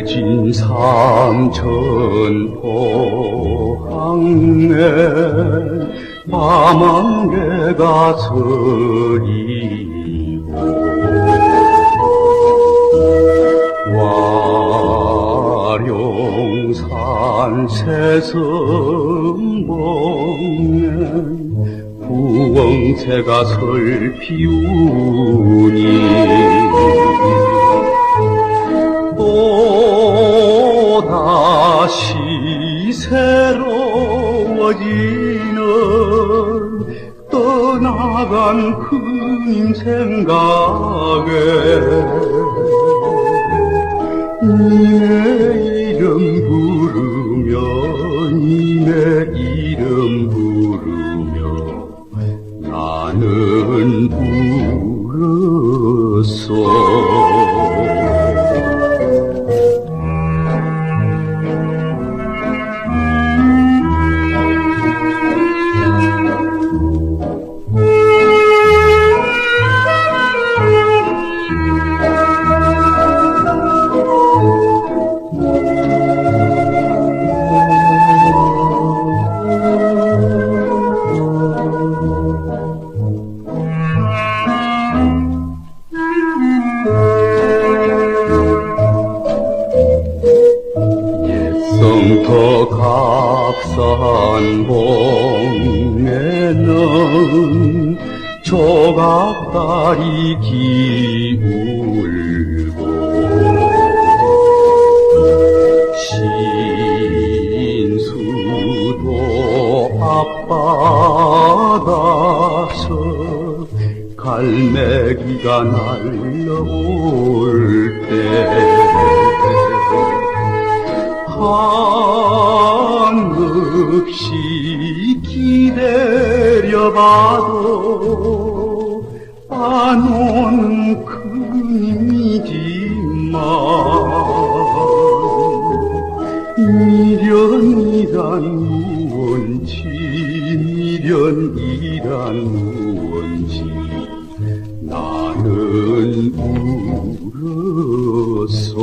울진 삼천 포항에 밤안개가 서리고 와룡산 새섬봉에 부엉새가 설피우니 새로워지는 떠나간 그님 생각에 님의 이름 부르며 님의 이름 부르며 나는 갑산봉에는 조각다리 기울고 신수도 앞바다서 갈매기가 날라올 때. 한 없이 기다려봐도 안 오는 그님이지만 미련이란 무언지 미련이란 무언지 나는 울었어